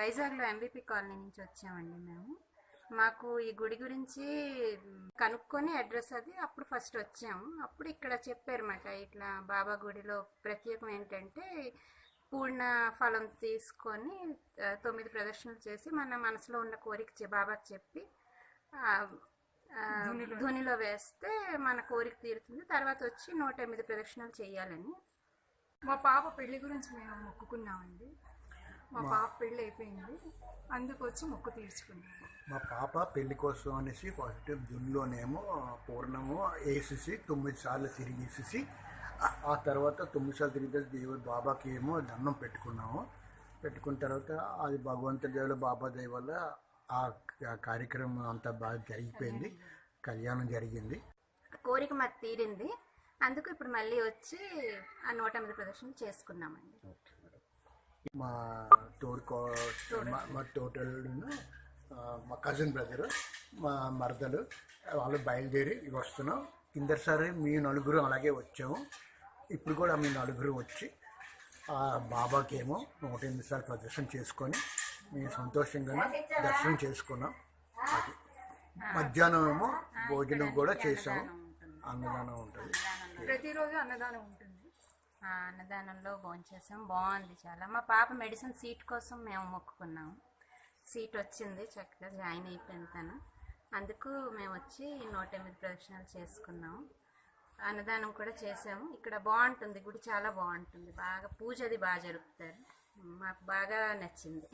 వైజాగ్లో MBP colony నుంచి వచ్చామండి మేము. మాకు ఈ గుడి గురించి కనుక్కొని అడ్రస్ అది అప్పుడు ఫస్ట్ వచ్చాము. అప్పుడు ఇక్కడ చెప్పారన్నమాట ఇట్లా బాబా గుడిలో ప్రత్యేకం ఏంటంటే పూర్ణ ఫలం తీసుకొని తొమ్మిది ప్రదర్శనలు చేసి మన మనసులో ఉన్న కోరిక బాబాకి చెప్పి ధునిలో వేస్తే మన కోరిక తీరుతుంది. తర్వాత వచ్చి నూట ఎనిమిది ప్రదక్షిణలు చేయాలని. మా పాప పెళ్ళి గురించి మేము మొక్కుకున్నామండి. మా పాప పెళ్ళి అయిపోయింది. అందుకు వచ్చి మొక్కు తీర్చుకున్నాము మా పాప పెళ్ళి కోసం అనేసి ఫస్ట్ దున్లోనేమో పూర్ణము వేసేసి తొమ్మిది సార్లు తిరిగేసేసి ఆ- తర్వాత తొమ్మిది సార్లు తిరిగి దేవుడు బాబాకి ఏమో దండం పెట్టుకున్నాము. పెట్టుకున్న తర్వాత అది భగవంతుడి దేవుడు బాబా దయ వల్ల ఆ కార్యక్రమం అంతా బాగా జరిగిపోయింది. కళ్యాణం జరిగింది. కోరిక మాకు తీరింది. అందుకు ఇప్పుడు మళ్ళీ వచ్చి ఆ నూట ఎనిమిది ప్రదర్శనలు చేసుకున్నామండి. మా తోడుకో మా- మా టోటల్ను మా కజిన్ బ్రదరు మా మరదలు వాళ్ళు బయలుదేరి వస్తున్నాం. కిందసారి మీ నలుగురు అలాగే వచ్చాము. ఇప్పుడు కూడా మీ నలుగురు వచ్చి ఆ బాబాకేమో నూట ఎనిమిది సార్లు ప్రదర్శన చేసుకొని మేము సంతోషంగా దర్శనం చేసుకున్నాం. అది. మధ్యాహ్నం ఏమో భోజనం కూడా చేసాము అన్నదానం ఉంటుంది. ప్రతిరోజు అన్నదానం ఉంటుంది. అన్నదానంలో భోంచేసాం. బాగుంది చాలా. మా పాప మెడిసిన్ సీట్ కోసం మేము మొక్కుకున్నాము సీట్ వచ్చింది చక్కగా జాయిన్ అయిపోయింది తను. అందుకు మేము వచ్చి నూట ఎనిమిది ప్రదక్షిణాలు చేసుకున్నాము అన్నదానం కూడా చేసాము. ఇక్కడ బాగుంటుంది. గుడి చాలా బాగుంటుంది. బాగా పూజ అది బాగా జరుపుతారు. మాకు బాగా నచ్చింది.